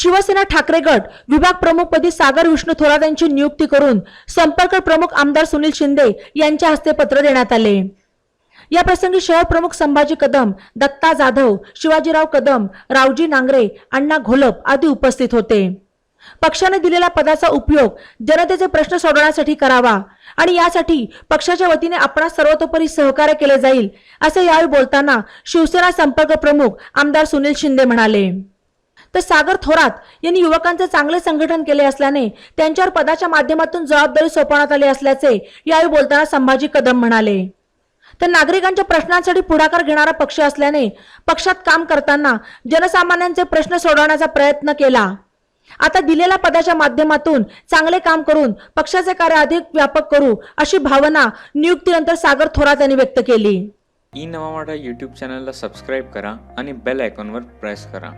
शिवसेना ठाकरे गट विभाग प्रमुखपदी सागर विष्णू थोरात यांची नियुक्ती करून संपर्क प्रमुख आमदार सुनील शिंदे यांच्या हस्ते पत्र देण्यात आले. या प्रसंगी शहर प्रमुख संभाजी कदम दत्ता जाधव शिवाजीराव कदम रावजी नांगरे अण्णा घोलप आदी उपस्थित होते. पक्षाने दिलेल्या पदाचा उपयोग जनतेचे प्रश्न सोडवण्यासाठी करावा आणि यासाठी पक्षाच्या वतीने आपणास सर्वतोपरी सहकार्य केले जाईल असे यावेळी बोलताना शिवसेना संपर्क प्रमुख आमदार सुनील शिंदे म्हणाले. तर सागर थोरात यांनी युवकांचे चांगले संघटन केले असल्याने त्यांच्यावर पदाच्या माध्यमातून जबाबदारी सोपवण्यात आली असल्याचे यावेळी बोलताना संभाजी कदम म्हणाले. तर नागरिकांच्या प्रश्नांसाठी पुढाकार घेणारा पक्ष असल्याने पक्षात काम करताना जनसामान्यांचे प्रश्न सोडवण्याचा प्रयत्न केला. आता दिलेल्या पदाच्या माध्यमातून चांगले काम करून पक्षाचे कार्य अधिक व्यापक करू अशी भावना नियुक्तीनंतर सागर थोरात यांनी व्यक्त केली. ई नवा मराठा यूट्यूब चॅनलला सबस्क्राईब करा आणि बेल आयकॉनवर प्रेस करा.